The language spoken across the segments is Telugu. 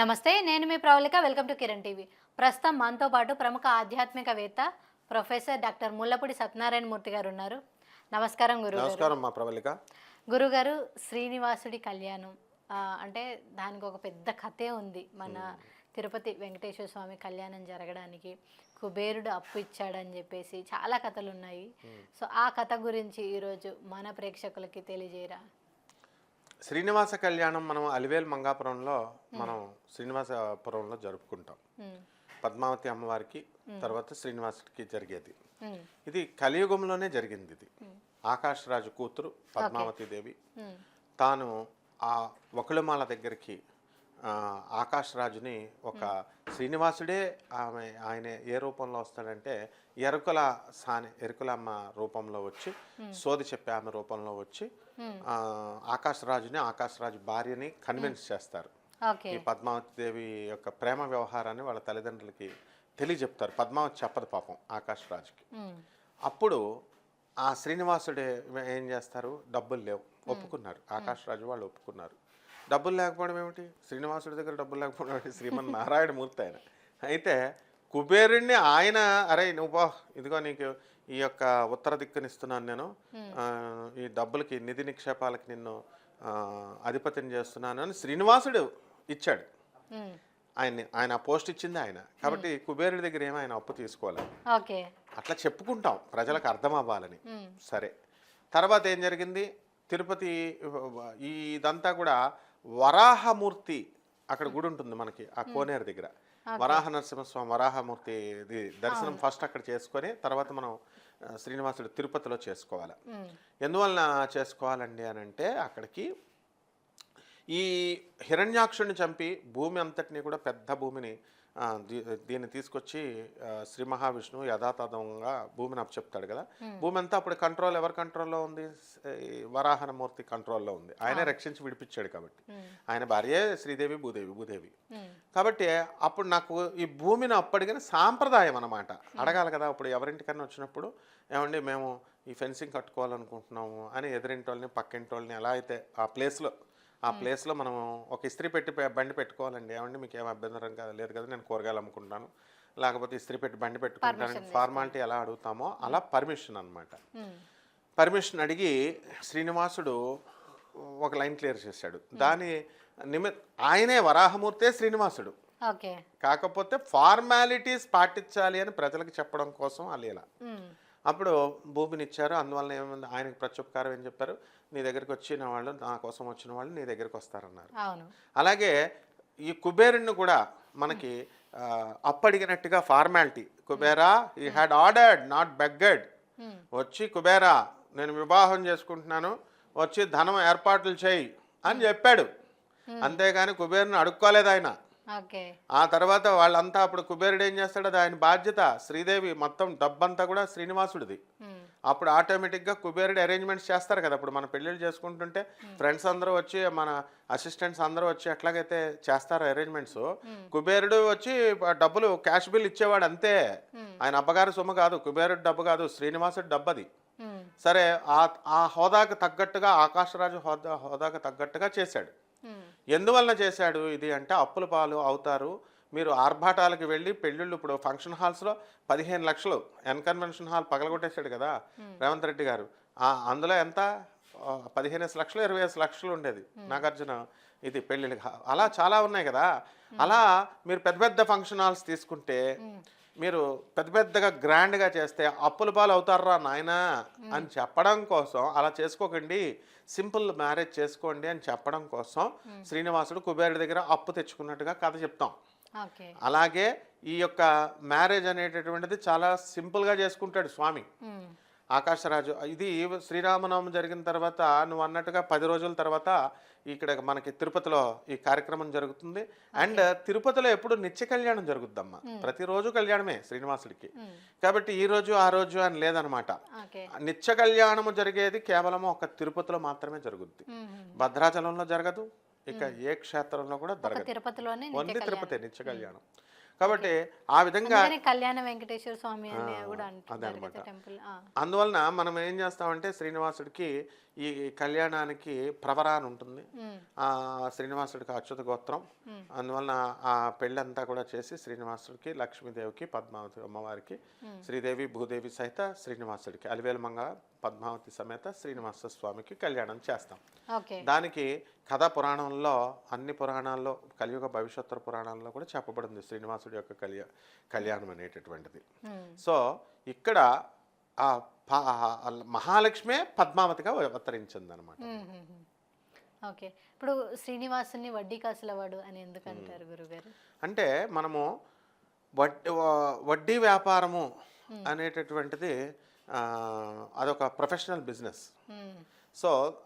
నమస్తే నేను మీ Pravalika. Welcome to Kiran TV. ప్రస్తుతం మనతో పాటు ప్రముఖ ఆధ్యాత్మికవేత్త ప్రొఫెసర్ డాక్టర్ ముల్లపూడి సత్యనారాయణ మూర్తి గారు ఉన్నారు. నమస్కారం గురుగారు. నమస్కారం మా ప్రవళిక. గురుగారు శ్రీనివాసుడి కళ్యాణం అంటే దానికి ఒక పెద్ద కథే ఉంది మన తిరుపతి వెంకటేశ్వర స్వామి కళ్యాణం జరగడానికి. కుబేరుడు అప్పు ఇచ్చాడని చెప్పేసి చాలా కథలు ఉన్నాయి సో ఆ కథ గురించి ఈరోజు మన ప్రేక్షకులకి తెలియజేయరా? శ్రీనివాస కళ్యాణం మనం అలివేలు మంగాపురంలో మనం శ్రీనివాసపురంలో జరుపుకుంటాం. పద్మావతి అమ్మవారికి తర్వాత శ్రీనివాసుడికి జరిగేది. ఇది కలియుగంలోనే జరిగింది ఇది. ఆకాశరాజు కూతురు పద్మావతి దేవి. తాను ఆ ఒకళమాల దగ్గరికి ఆ, ఆకాశరాజుని ఒక శ్రీనివాసుడే ఆమె ఆయన ఏ రూపంలో వస్తాడంటే ఎరుకల సాని ఎరుకలమ్మ రూపంలో వచ్చి సోది చెప్పే ఆమె రూపంలో వచ్చి ఆకాశరాజుని ఆకాశరాజు భార్యని కన్విన్స్ చేస్తారు. ఈ పద్మావతి దేవి యొక్క ప్రేమ వ్యవహారాన్ని వాళ్ళ తల్లిదండ్రులకి తెలియజెప్తారు. పద్మావతి చెప్పదు పాపం ఆకాశరాజుకి. ఉమ్, అప్పుడు ఆ శ్రీనివాసుడే ఏం చేస్తారు? డబ్బులు లేవు. ఒప్పుకున్నారు. ఆకాశరాజు వాళ్ళు ఒప్పుకున్నారు. డబ్బులు లేకపోవడం ఏమిటి? శ్రీనివాసుడి దగ్గర డబ్బులు లేకపోవడం ఏమిటి? శ్రీమన్ నారాయణమూర్తి ఆయన. అయితే కుబేరుణ్ణి ఆయన అరే నువ్వు పో, ఇదిగో నీకు ఈ యొక్క ఉత్తర దిక్కునిస్తున్నాను నేను. ఈ డబ్బులకి నిధి నిక్షేపాలకి నిన్ను అధిపతిని చేస్తున్నాను అని శ్రీనివాసుడు ఇచ్చాడు. ఆయన్ని ఆయన పోస్ట్ ఇచ్చింది ఆయన. కాబట్టి కుబేరుడి దగ్గర ఏమో ఆయన అప్పు తీసుకోవాలి అట్లా చెప్పుకుంటాం ప్రజలకు అర్థం అవ్వాలని సరే. తర్వాత ఏం జరిగింది? తిరుపతి ఇదంతా కూడా వరాహమూర్తి అక్కడ గుడి ఉంటుంది మనకి ఆ కోనేరు దగ్గర. వరాహ నరసింహస్వామి వరాహమూర్తి దర్శనం ఫస్ట్ అక్కడ చేసుకొని తర్వాత మనం శ్రీనివాసుడు తిరుపతిలో చేసుకోవాలి. ఎందువలన చేసుకోవాలండి అని అంటే అక్కడికి ఈ హిరణ్యాక్షుడిని చంపి భూమి అంతటిని కూడా పెద్ద భూమిని దీన్ని తీసుకొచ్చి శ్రీ మహావిష్ణువు యథాతథంగా భూమిని అప్పచెప్తాడు కదా. భూమి అంతా అప్పుడు కంట్రోల్ ఎవరి కంట్రోల్లో ఉంది? వరాహనమూర్తి కంట్రోల్లో ఉంది. ఆయనే రక్షించి విడిపించాడు కాబట్టి. ఆయన భార్యే శ్రీదేవి భూదేవి భూదేవి. కాబట్టి అప్పుడు నాకు ఈ భూమిని అప్పడిగిన సాంప్రదాయం అన్నమాట. అడగాలి కదా అప్పుడు ఎవరింటికన్నా వచ్చినప్పుడు ఏమండి మేము ఈ ఫెన్సింగ్ కట్టుకోవాలనుకుంటున్నాము అని ఎదురింటి వాళ్ళని పక్కింటి వాళ్ళని ఎలా అయితే ఆ ప్లేస్లో ఆ ప్లేస్లో మనం ఒక ఇస్త్రీ పెట్టి బండి పెట్టుకోవాలండి. ఏమండి మీకు ఏం అభ్యంతరం కదా లేదు కదా నేను కూరగాయలు అమ్ముకుంటాను. లేకపోతే ఇస్త్రీ పెట్టి బండి పెట్టుకుంటాను. ఫార్మాలిటీ ఎలా అడుగుతామో అలా పర్మిషన్ అన్నమాట. ఉమ్, పర్మిషన్ అడిగి శ్రీనివాసుడు ఒక లైన్ క్లియర్ చేశాడు. దాని నిమి ఆయనే వరాహమూర్తే శ్రీనివాసుడు. కాకపోతే ఫార్మాలిటీస్ పాటించాలి అని ప్రజలకు చెప్పడం కోసం ఆ లీల ఉమ్, అప్పుడు భూమిని ఇచ్చారు అందువల్ల ఏమైంది? ఆయనకు ప్రత్యుపకారం ఏం చెప్పారు? నీ దగ్గరికి వచ్చిన వాళ్ళు నా కోసం వచ్చిన వాళ్ళు నీ దగ్గరికి వస్తారన్నారు. అలాగే ఈ కుబేరుని కూడా మనకి అప్పడిగినట్టుగా ఫార్మాలిటీ. కుబేరా ఈ హ్యాడ్ ఆర్డర్డ్ నాట్ బెగ్గడ్ వచ్చి కుబేరా నేను వివాహం చేసుకుంటున్నాను. వచ్చి ధనం ఏర్పాట్లు చేయి. అని చెప్పాడు. అంతేగాని కుబేరుని అడుక్కోలేదు ఆయన. ఆ తర్వాత వాళ్ళంతా అప్పుడు కుబేరుడు ఏం చేస్తాడు అది ఆయన బాధ్యత శ్రీదేవి మొత్తం డబ్బంతా కూడా శ్రీనివాసుడిది. అప్పుడు ఆటోమేటిక్గా కుబేరుడు అరేంజ్మెంట్స్ చేస్తారు కదా ఇప్పుడు మన పెళ్ళిళ్ళు చేసుకుంటుంటే ఫ్రెండ్స్ అందరూ వచ్చి మన అసిస్టెంట్స్ అందరూ వచ్చి ఎట్లాగైతే చేస్తారు అరేంజ్మెంట్స్. కుబేరుడు వచ్చి డబ్బులు క్యాష్ బిల్ ఇచ్చేవాడు అంతే. ఆయన అబ్బగారి సొమ్ము కాదు కుబేరుడు డబ్బు కాదు శ్రీనివాసుడు డబ్బు అది ఉమ్, సరే ఆ ఆ హోదాకు తగ్గట్టుగా ఆకాశరాజు హోదా హోదాకు తగ్గట్టుగా చేశాడు. ఉమ్, ఎందువలన చేశాడు ఇది అంటే అప్పుల పాలు అవుతారు. మీరు ఆర్భాటాలకు వెళ్ళి పెళ్ళిళ్ళు ఇప్పుడు ఫంక్షన్ హాల్స్లో పదిహేను లక్షలు ఎన్ కన్వెన్షన్ హాల్ పగలగొట్టేశాడు కదా రేవంత్ రెడ్డి గారు. అందులో ఎంత? పదిహేను లక్షలు ఇరవై లక్షలు ఉండేది నాగార్జున ఇది పెళ్ళిళ్ళకి. హా- అలా చాలా ఉన్నాయి కదా. అలా మీరు పెద్ద పెద్ద ఫంక్షన్ హాల్స్ తీసుకుంటే మీరు పెద్ద పెద్దగా గ్రాండ్గా చేస్తే అప్పుల పాలు అవుతారా నాయనా అని చెప్పడం కోసం అలా చేసుకోకండి సింపుల్ మ్యారేజ్ చేసుకోండి అని చెప్పడం కోసం శ్రీనివాసుడు కుబేరుడి దగ్గర అప్పు తెచ్చుకున్నట్టుగా కథ చెప్తాం. అలాగే ఈ యొక్క మ్యారేజ్ అనేటటువంటిది చాలా సింపుల్గా చేసుకుంటాడు స్వామి. ఆకాశరాజు. ఇది శ్రీరామనవమి జరిగిన తర్వాత నువ్వు అన్నట్టుగా పది రోజుల తర్వాత ఇక్కడ మనకి తిరుపతిలో ఈ కార్యక్రమం జరుగుతుంది. అండ్ తిరుపతిలో ఎప్పుడు నిత్య కళ్యాణం జరుగుద్దమ్మా. ప్రతిరోజు కళ్యాణమే శ్రీనివాసుడికి. కాబట్టి ఈ రోజు ఆ రోజు అని లేదనమాట. నిత్య కళ్యాణము జరిగేది కేవలం ఒక తిరుపతిలో మాత్రమే జరుగుద్ది. భద్రాచలంలో జరగదు. ఇక ఏ క్షేత్రంలో కూడా జరగదు. తిరుపతిలోనే ఓన్లీ తిరుపతి నిత్య కళ్యాణం. కాబట్టి ఆ విధంగా కళ్యాణ వెంకటేశ్వర స్వామి అందువలన మనం ఏం చేస్తామంటే శ్రీనివాసుడికి ఈ కళ్యాణానికి ప్రవర అని ఉంటుంది ఆ శ్రీనివాసుడికి అచ్యుత గోత్రం. అందువలన ఆ పెళ్ళంతా కూడా చేసి శ్రీనివాసుడికి లక్ష్మీదేవికి పద్మావతి అమ్మవారికి శ్రీదేవి భూదేవి సహిత శ్రీనివాసుడికి అలివేలమంగ పద్మావతి సమేత శ్రీనివాస స్వామికి కళ్యాణం చేస్తాం. దానికి కథా పురాణంలో అన్ని పురాణాల్లో కలియుగ భవిష్యత్తు పురాణాల్లో కూడా చెప్పబడింది శ్రీనివాసుడి యొక్క కళ్యా కళ్యాణం అనేటటువంటిది. సో ఇక్కడ ఆ మహాలక్ష్మే పద్మావతిగా అవతరించింది అనమాట. ఓకే. ఇప్పుడు శ్రీనివాసుని వడ్డీ కాసుల వాడు అని ఎందుకు అంటారు గురుగారు? అంటే మనము వడ్డీ వడ్డీ వ్యాపారము అనేటటువంటిది అదొక ప్రొఫెషనల్ బిజినెస్. సో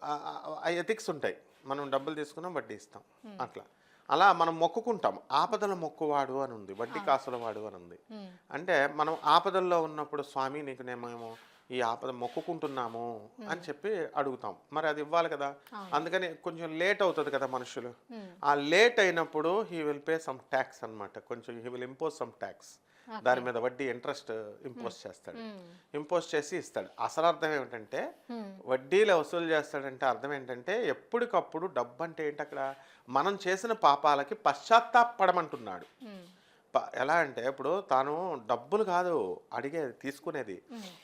ఎథిక్స్ ఉంటాయి. మనం డబ్బులు తీసుకున్నాం వడ్డీ ఇస్తాం. అట్లా. అలా మనం మొక్కుకుంటాం. ఆపదల మొక్కువాడు అని ఉంది. వడ్డీ కాసుల వాడు అని ఉంది. అంటే మనం ఆపదల్లో ఉన్నప్పుడు స్వామి నీకు మేము ఈ ఆపద మొక్కుకుంటున్నాము అని చెప్పి అడుగుతాం. మరి అది ఇవ్వాలి కదా? అందుకని కొంచెం లేట్ అవుతుంది కదా మనుషులు. ఆ లేట్ అయినప్పుడు he will pay some tax అన్నమాట. కొంచెం he will impose some tax దాని మీద వడ్డీ ఇంట్రెస్ట్ ఇంపోజ్ చేస్తాడు. ఇంపోజ్ చేసి ఇస్తాడు. అసలు అర్థం ఏమిటంటే వడ్డీలు వసూలు చేస్తాడంటే అర్థం ఏంటంటే ఎప్పటికప్పుడు డబ్బు అంటే ఏంటి అక్కడ? మనం చేసిన పాపాలకి పశ్చాత్తాపడమంటున్నాడు ఎలా అంటే ఇప్పుడు తాను డబ్బులు కాదు అడిగేది తీసుకునేది.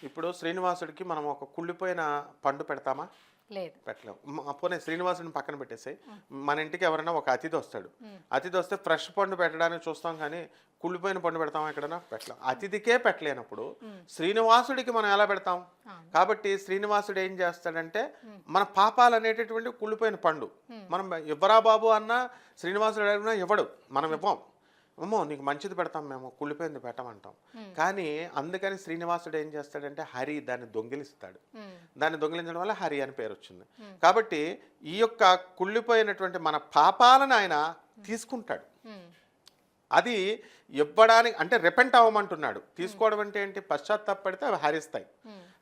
ఇప్పుడు శ్రీనివాసుడికి మనం ఒక కుళ్ళిపోయిన పండు పెడతామా? లేదు. పెట్టలేం మ- పోనీ శ్రీనివాసుడిని పక్కన పెట్టేసి మన ఇంటికి ఎవరైనా ఒక అతిథి వస్తాడు. అతిథి వస్తే ఫ్రెష్ పండు పెట్టడానికి చూస్తాం కానీ కుళ్ళిపోయిన పండు పెడతాం ఎక్కడైనా? పెట్టలేం. అతిథికే పెట్టలేనప్పుడు శ్రీనివాసుడికి మనం ఎలా పెడతాం. కాబట్టి శ్రీనివాసుడు ఏం చేస్తాడంటే మన పాపాలు అనేటటువంటి కుళ్ళిపోయిన పండు. మనం ఇవ్వరా బాబు అన్నా శ్రీనివాసుడు అడిగినా ఇవ్వడు. మనం ఇవ్వం. అమ్మో నీకు మంచిది పెడతాం మేము కుళ్ళిపోయింది పెట్టమంటాం. కానీ అందుకని శ్రీనివాసుడు ఏం చేస్తాడంటే హరి దాన్ని దొంగిలిస్తాడు. దాన్ని దొంగిలించడం వల్ల హరి అని పేరు వచ్చింది. కాబట్టి ఈ యొక్క కుళ్ళిపోయినటువంటి మన పాపాలను ఆయన తీసుకుంటాడు. ఉమ్, అది ఇవ్వడానికి అంటే రిపెంట్ అవ్వమంటున్నాడు. తీసుకోవడం అంటే ఏంటి? పశ్చాత్తాపడితే అవి హరిస్తాయి.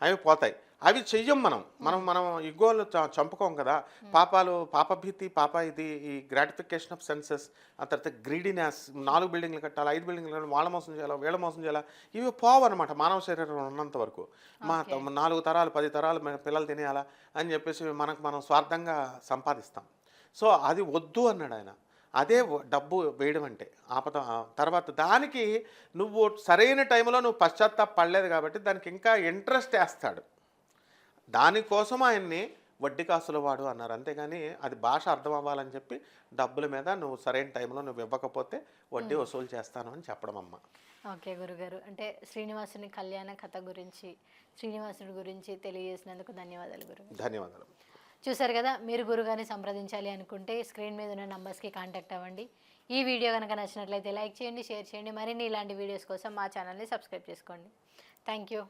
అవి పోతాయి. అవి చెయ్యం మనం. మనం మనం ఇగోలు చంపుకోం కదా. పాపాలు పాపభీతి పాప ఇది ఈ గ్రాటిఫికేషన్ ఆఫ్ సెన్సెస్ ఆ తర్వాత గ్రీడీనెస్ నాలుగు బిల్డింగ్లు కట్టాలి ఐదు బిల్డింగ్లు కట్టాలి వాళ్ళ మోసం చేయాలి వీళ్ళ మోసం చేయాలి ఇవి పోవు అనమాట మానవ శరీరం ఉన్నంత వరకు. మా నాలుగు తరాలు పది తరాలు మన పిల్లలు తినేయాలా అని చెప్పేసి మనకు మనం స్వార్థంగా సంపాదిస్తాం. సో అది వద్దు అన్నాడు ఆయన. అదే డబ్బు వేయడం అంటే ఆపద తర్వాత దానికి నువ్వు సరైన టైంలో నువ్వు పశ్చాత్తాప పడలేదు కాబట్టి దానికి ఇంకా ఇంట్రెస్ట్ వేస్తాడు. దానికోసం ఆయన్ని వడ్డీ కాసుల వాడు అన్నారు. అంతేగాని అది భాష అర్థం అవ్వాలని చెప్పి డబ్బుల మీద నువ్వు సరైన టైంలో నువ్వు ఇవ్వకపోతే వడ్డీ వసూలు చేస్తాను అని చెప్పడం అమ్మ. ఓకే గురుగారు. అంటే శ్రీనివాసుని కళ్యాణ కథ గురించి శ్రీనివాసుడి గురించి తెలియజేసినందుకు ధన్యవాదాలు గురుగారు. ధన్యవాదాలు. చూసారు కదా మీరు గురుగారిని సంప్రదించాలి అనుకుంటే స్క్రీన్ మీద ఉన్న నంబర్స్కి కాంటాక్ట్ అవ్వండి. ఈ వీడియో కనుక నచ్చినట్లయితే లైక్ చేయండి షేర్ చేయండి. మరిన్ని ఇలాంటి వీడియోస్ కోసం మా ఛానల్ని సబ్స్క్రైబ్ చేసుకోండి. Thank you.